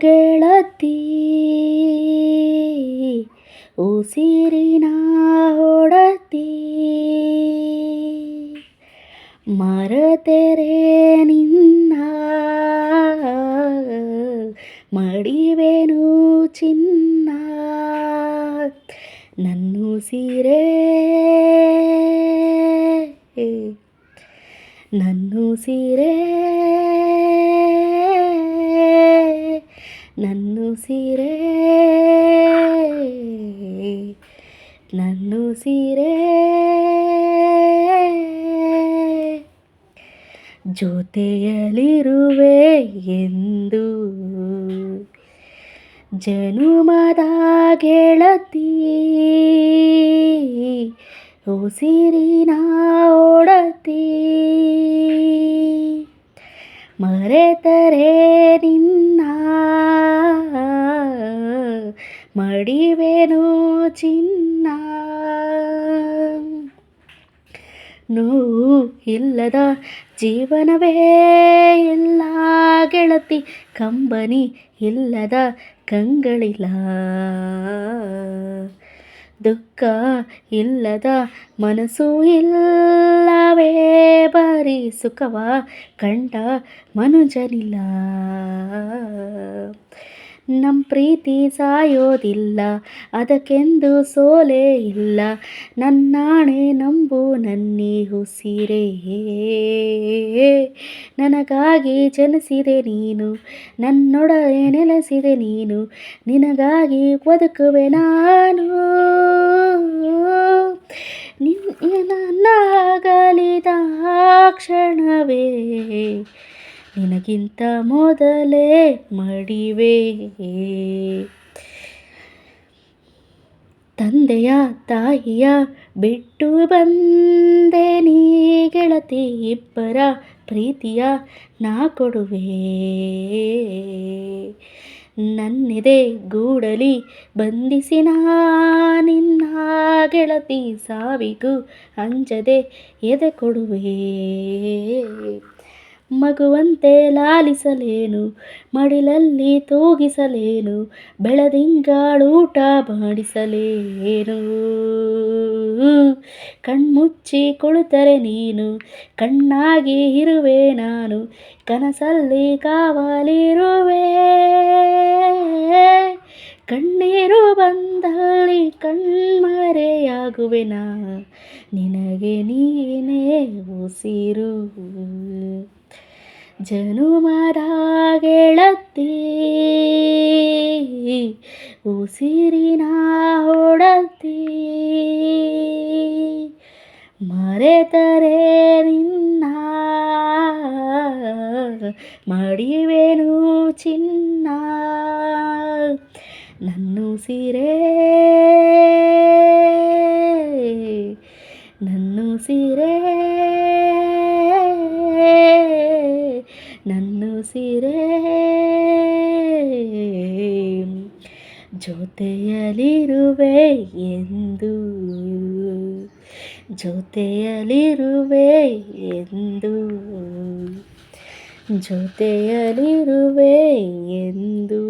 ಗೆಳತಿ ಉಸಿರಿನ ಹೊಡತಿ ಮರತೆರೆ ನಿನ್ನ ಮಡಿವೆನು ಚಿನ್ನ ನನ್ನುಸಿರೇ ನನ್ನುಸಿರೇ ನನ್ನುಸಿರೇ ಸೀರೆ. ಜೊತೆಯಲ್ಲಿರುವೆ ಎಂದು ಜನುಮದ ಗೆಳತಿ ಉಸಿರಿನ ಒಡತಿ ಮರೆತರೆ ನಿನ್ನ ಮಡಿವೆನು ಚಿನ್ನ. ನೋವು ಇಲ್ಲದ ಜೀವನವೇ ಇಲ್ಲ ಗೆಳತಿ, ಕಂಬನಿ ಇಲ್ಲದ ಕಂಗಳಿಲ್ಲ. ದುಃಖ ಇಲ್ಲದ ಮನಸ್ಸು ಇಲ್ಲವೇ, ಬರೀ ಸುಖವ ಕಂಡ ಮನುಜನಿಲ್ಲ. ನಮ್ಮ ಪ್ರೀತಿ ಸಾಯೋದಿಲ್ಲ ಅದಕ್ಕೆಂದು ಸೋಲೇ ಇಲ್ಲ. ನನ್ನಾಣೆ ನಂಬು ನನ್ನಿ ಉಸಿರೇ ನನಗಾಗಿ ಜನಿಸಿದೆ ನೀನು, ನನ್ನೊಡನೆ ನೆಲೆಸಿದೆ ನೀನು, ನಿನಗಾಗಿ ಬದುಕುವೆ ನಾನು. ನನ್ನಾಗಲಿದ ಕ್ಷಣವೇ. ನಿನಗಿಂತ ಮೊದಲೇ ಮಡಿವೆ. ತಂದೆಯ ತಾಯಿಯ ಬಿಟ್ಟು ಬಂದೆ ನೀ ಗೆಳತಿ ಇಬ್ಬರ ಪ್ರೀತಿಯ ನಾ ಕೊಡುವೆ. ನನ್ನೆದೆ ಗೂಡಲಿ ಬಂಧಿಸಿನ ನಿನ್ನ ಗೆಳತಿ ಸಾವಿಗೂ ಅಂಜದೆ ಎದೆ ಕೊಡುವೆ. ಮಗುವಂತೆ ಲಾಲಿಸಲೇನು, ಮಡಿಲಲ್ಲಿ ತೂಗಿಸಲೇನು, ಬೆಳದಿಂಗಾಳೂಟ ಮಾಡಿಸಲೇನು ಕಣ್ಮುಚ್ಚಿ ಕುಳಿತರೆ ನೀನು, ಕಣ್ಣಾಗಿ ಇರುವೆ ನಾನು, ಕನಸಲ್ಲಿ ಕಾವಲಿರುವೆ. ಕಣ್ಣೀರು ಬಂದಲ್ಲಿ ಕಣ್ಮರೆಯಾಗುವೆ ನಾ ನಿನಗೆ ನೀನೇ ಉಸಿರು ಜನುಮದ ಗೆಳತಿ ಉಸಿರಿನ ಹೊಡತಿ ಮರೆತರೆ ನಿನ್ನ ಮಡಿವೆನು ಚಿನ್ನ ನನ್ನುಸಿರೇ ನನ್ನುಸಿರೇ ನನ್ನುಸಿರೇ ಜೊತೆಯಲಿರುವೆ ಎಂದು ಜೊತೆಯಲಿರುವೆ ಎಂದು ಜೊತೆಯಲಿರುವೆ ಎಂದು.